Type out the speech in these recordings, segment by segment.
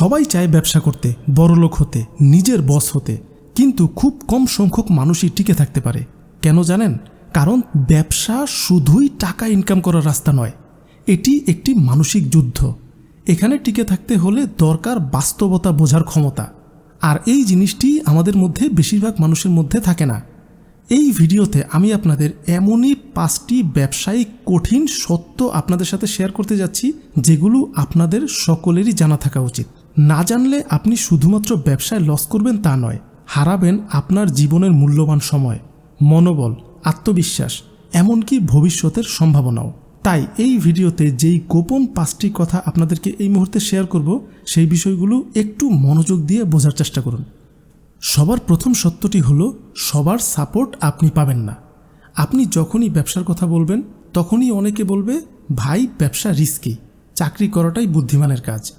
সবাই চায় ব্যবসা করতে, বড়লোক হতে, নিজের বস হতে। কিন্তু খুব কম সংখ্যক মানুষই টিকে থাকতে পারে। কেন জানেন? কারণ ব্যবসা শুধুই টাকা ইনকাম করার রাস্তা নয়। এটি একটি মানসিক যুদ্ধ। এখানে টিকে থাকতে হলে দরকার বাস্তবতা বোঝার ক্ষমতা। আর এই জিনিসটি আমাদের মধ্যে বেশিরভাগ মানুষের মধ্যে থাকে না। এই ভিডিওতে আমি আপনাদের এমনই পাঁচটি ব্যবসায়িক কঠিন সত্য আপনাদের সাথে শেয়ার করতে যাচ্ছি, যেগুলো আপনাদের সকলেরই জানা থাকা উচিত। না জানলে আপনি শুধুমাত্র ব্যবসায় লস করবেন তা নয়, হারাবেন আপনার জীবনের মূল্যবান সময়, মনোবল, আত্মবিশ্বাস, এমনকি ভবিষ্যতের সম্ভাবনাও। তাই এই ভিডিওতে যেই গোপন পাঁচটি কথা আপনাদেরকে এই মুহূর্তে শেয়ার করব, সেই বিষয়গুলো একটু মনোযোগ দিয়ে বোঝার চেষ্টা করুন। সবার প্রথম সত্যটি হলো, সবার সাপোর্ট আপনি পাবেন না। আপনি যখনই ব্যবসার কথা বলবেন, তখনই অনেকে বলবে, ভাই, ব্যবসা রিস্কি চাকরি করাটাই বুদ্ধিমানের কাজ।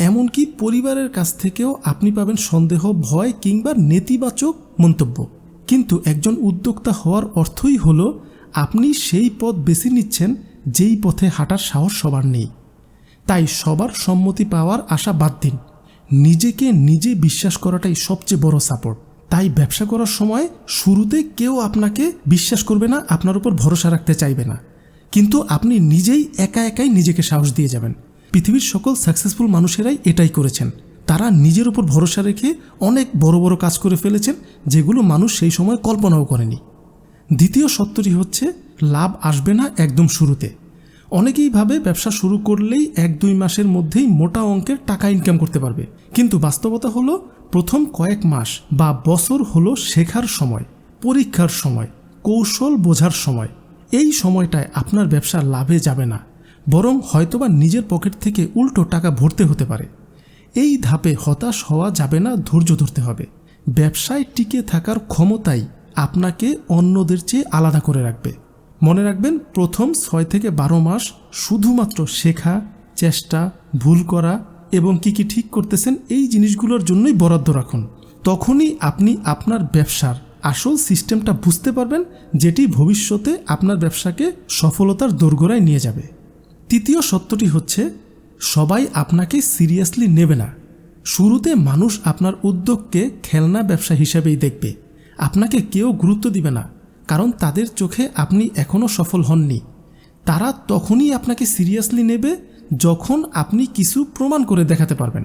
এমনকি পরিবারের কাছ থেকেও আপনি পাবেন সন্দেহ, ভয় কিংবা নেতিবাচক মন্তব্য। কিন্তু একজন উদ্যোক্তা হওয়ার অর্থই হলো, আপনি সেই পথ বেছে নিচ্ছেন যেই পথে হাঁটার সাহস সবার নেই। তাই সবার সম্মতি পাওয়ার আশা বাদ দিন। নিজেকে নিজে বিশ্বাস করাটাই সবচেয়ে বড় সাপোর্ট তাই ব্যবসা করার সময় শুরুতে কেউ আপনাকে বিশ্বাস করবে না, আপনার উপর ভরসা রাখতে চাইবে না। কিন্তু আপনি নিজেই একা একাই নিজেকে সাহস দিয়ে যাবেন। পৃথিবীর সকল সাকসেসফুল মানুষেরাই এটাই করেছেন। তারা নিজের উপর ভরসা রেখে অনেক বড় বড় কাজ করে ফেলেছেন, যেগুলো মানুষ সেই সময় কল্পনাও করেনি। দ্বিতীয় সত্যটি হচ্ছে, লাভ আসবে না একদম শুরুতে। অনেকেই ভাবে ব্যবসা শুরু করলেই এক দুই মাসের মধ্যেই মোটা অঙ্কের টাকা ইনকাম করতে পারবে। কিন্তু বাস্তবতা হলো, প্রথম কয়েক মাস বা বছর হলো শেখার সময়, পরীক্ষার সময়, কৌশল বোঝার সময়। এই সময়টায় আপনার ব্যবসা লাভে যাবে না। বরং হয়তোবা নিজের পকেট থেকে উল্টো টাকা ভরতে হতে পারে। এই ধাপে হতাশ হওয়া যাবে না, ধৈর্য ধরতে হবে। ব্যবসায় টিকে থাকার ক্ষমতাই আপনাকে অন্যদের চেয়ে আলাদা করে রাখবে। মনে রাখবেন, প্রথম ছয় থেকে বারো মাস শুধুমাত্র শেখা, চেষ্টা, ভুল করা এবং কি কি ঠিক করতেছেন এই জিনিসগুলোর জন্যই বরাদ্দ রাখুন। তখনই আপনি আপনার ব্যবসার আসল সিস্টেমটা বুঝতে পারবেন, যেটি ভবিষ্যতে আপনার ব্যবসাকে সফলতার দোরগোড়ায় নিয়ে যাবে। তৃতীয় সত্যটি হচ্ছে, সবাই আপনাকে সিরিয়াসলি নেবে না। শুরুতে মানুষ আপনার উদ্যোগকে খেলনা ব্যবসা হিসেবেই দেখবে। আপনাকে কেউ গুরুত্ব দিবে না, কারণ তাদের চোখে আপনি এখনও সফল হননি। তারা তখনই আপনাকে সিরিয়াসলি নেবে যখন আপনি কিছু প্রমাণ করে দেখাতে পারবেন।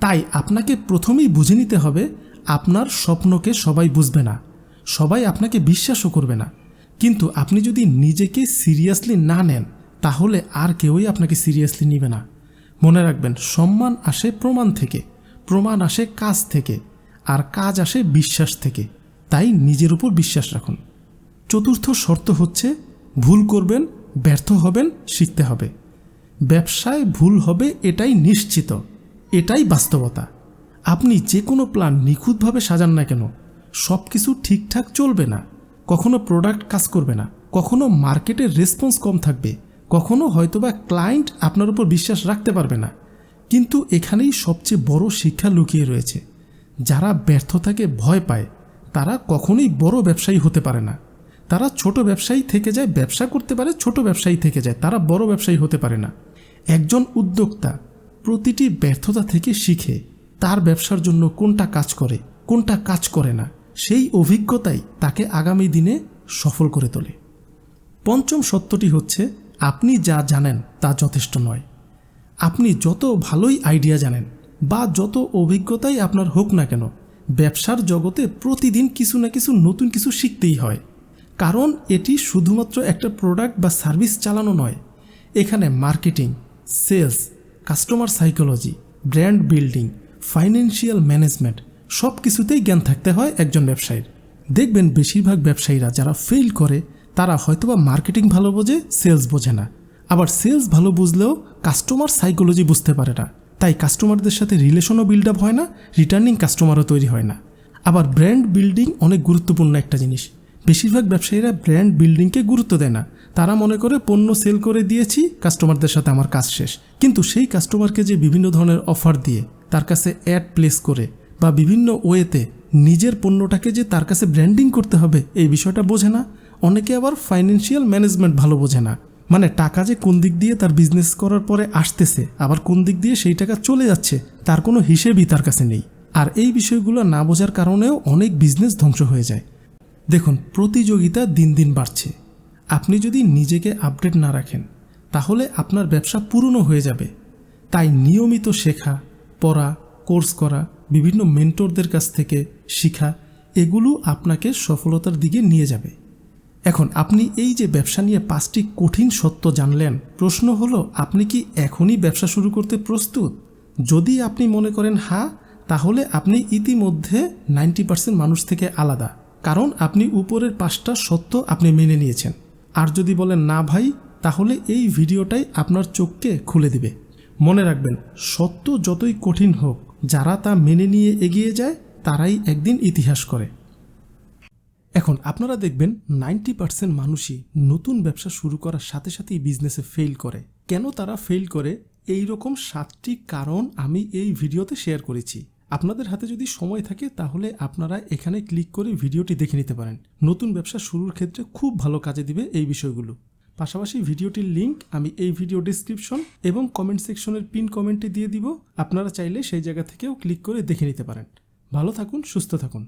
তাই আপনাকে প্রথমেই বুঝে নিতে হবে, আপনার স্বপ্নকে সবাই বুঝবে না, সবাই আপনাকে বিশ্বাসও করবে না। কিন্তু আপনি যদি নিজেকে সিরিয়াসলি না নেন তাহলে আর কেউই আপনাকে সিরিয়াসলি নেবে না। মনে রাখবেন, সম্মান আসে প্রমাণ থেকে, প্রমাণ আসে কাজ থেকে, আর কাজ আসে বিশ্বাস থেকে। তাই নিজের উপর বিশ্বাস রাখুন। চতুর্থ শর্ত হচ্ছে, ভুল করবেন, ব্যর্থ হবেন, শিখতে হবে। ব্যবসায় ভুল হবে এটাই নিশ্চিত, এটাই বাস্তবতা। আপনি যে কোনো প্ল্যান নিখুঁতভাবে সাজান না কেন সব কিছু ঠিকঠাক চলবে না, কখনো প্রোডাক্ট কাজ করবে না, কখনো মার্কেটের রেসপন্স কম থাকবে। কখনো হয়তোবা ক্লায়েন্ট আপনার উপর বিশ্বাস রাখতে পারবে না। কিন্তু এখানেই সবচেয়ে বড় শিক্ষা লুকিয়ে রয়েছে। যারা ব্যর্থতাকে ভয় পায়, তারা কখনোই বড় ব্যবসায়ী হতে পারে না। তারা ছোট ব্যবসায়ী থেকে যায়, ব্যবসা করতে পারে, ছোট ব্যবসায়ী থেকে যায়। তারা বড় ব্যবসায়ী হতে পারে না। একজন উদ্যোক্তা প্রতিটি ব্যর্থতা থেকে শিখে, তার ব্যবসার জন্য কোনটা কাজ করে, কোনটা কাজ করে না, সেই অভিজ্ঞতাই তাকে আগামী দিনে সফল করে তোলে। পঞ্চম সত্যটি হচ্ছে আপনি যা জানেন তা যথেষ্ট নয়। আপনি যত ভালোই আইডিয়া জানেন বা যত অভিজ্ঞতাই আপনার হোক না কেন, ব্যবসার জগতে প্রতিদিন কিছু না কিছু নতুন কিছু শিখতেই হয়। কারণ এটি শুধুমাত্র একটা প্রোডাক্ট বা সার্ভিস চালানো নয়। এখানে marketing sales customer psychology brand building financial management সব কিছুতেই জ্ঞান থাকতে হয় একজন ব্যবসায়ীর। দেখবেন বেশিরভাগ ব্যবসায়ীরা যারা ফেল করে তারা হয়তোবা মার্কেটিং ভালো বোঝে, সেলস বোঝে না। আবার সেলস ভালো বুঝলেও কাস্টমার সাইকোলজি বুঝতে পারে না। তাই কাস্টমারদের সাথে রিলেশনও বিল্ড আপ হয় না রিটার্নিং কাস্টমারও তৈরি হয় না। আবার ব্র্যান্ড বিল্ডিং অনেক গুরুত্বপূর্ণ একটা জিনিস। বেশিরভাগ ব্যবসায়ীরা ব্র্যান্ড বিল্ডিংকে গুরুত্ব দেয় না। তারা মনে করে, পণ্য সেল করে দিয়েছি কাস্টমারদের সাথে আমার কাজ শেষ। কিন্তু সেই কাস্টমারকে যে বিভিন্ন ধরনের অফার দিয়ে, তার কাছে অ্যাড প্লেস করে বা বিভিন্ন ওয়েতে নিজের পণ্যটাকে যে তার কাছে ব্র্যান্ডিং করতে হবে, এই বিষয়টা বোঝে না। অনেকে আবার ফাইন্যান্সিয়াল ম্যানেজমেন্ট ভালো বোঝে না। মানে টাকা যে কোন দিক দিয়ে তার বিজনেস করার পরে আসতেছে, আবার কোন দিক দিয়ে সেই টাকা চলে যাচ্ছে, তার কোনো হিসেবই তার কাছে নেই। আর এই বিষয়গুলো না বোঝার কারণেও অনেক বিজনেস ধ্বংস হয়ে যায়। দেখুন, প্রতিযোগিতা দিন দিন বাড়ছে। আপনি যদি নিজেকে আপডেট না রাখেন, তাহলে আপনার ব্যবসা পুরনো হয়ে যাবে। তাই নিয়মিত শেখা, পড়া কোর্স করা, বিভিন্ন মেন্টরদের কাছ থেকে শিখা, এগুলো আপনাকে সফলতার দিকে নিয়ে যাবে। এখন আপনি এই যে ব্যবসা নিয়ে পাঁচটি কঠিন সত্য জানলেন, প্রশ্ন হলো, আপনি কি এখনই ব্যবসা শুরু করতে প্রস্তুত? যদি আপনি মনে করেন হ্যাঁ তাহলে আপনি ইতিমধ্যে নাইনটি পার্সেন্ট মানুষ থেকে আলাদা, কারণ আপনি উপরের পাঁচটা সত্য আপনি মেনে নিয়েছেন। আর যদি বলেন না ভাই, তাহলে এই ভিডিওটাই আপনার চোখকে খুলে দিবে। মনে রাখবেন, সত্য যতই কঠিন হোক, যারা তা মেনে নিয়ে এগিয়ে যায়, তারাই একদিন ইতিহাস করে। এখন আপনারা দেখবেন নাইনটি পার্সেন্ট মানুষই নতুন ব্যবসা শুরু করার সাথে সাথেই বিজনেসে ফেল করে। কেন তারা ফেল করে? এই রকম সাতটি কারণ আমি এই ভিডিওতে শেয়ার করেছি। আপনাদের হাতে যদি সময় থাকে, তাহলে আপনারা এখানে ক্লিক করে ভিডিওটি দেখে নিতে পারেন। নতুন ব্যবসা শুরুর ক্ষেত্রে খুব ভালো কাজে দিবে এই বিষয়গুলো। পাশাপাশি ভিডিওটির লিংক আমি এই ভিডিও ডিসক্রিপশন এবং কমেন্ট সেকশনের পিন কমেন্টে দিয়ে দিব। আপনারা চাইলে সেই জায়গা থেকেও ক্লিক করে দেখে নিতে পারেন। ভালো থাকুন, সুস্থ থাকুন।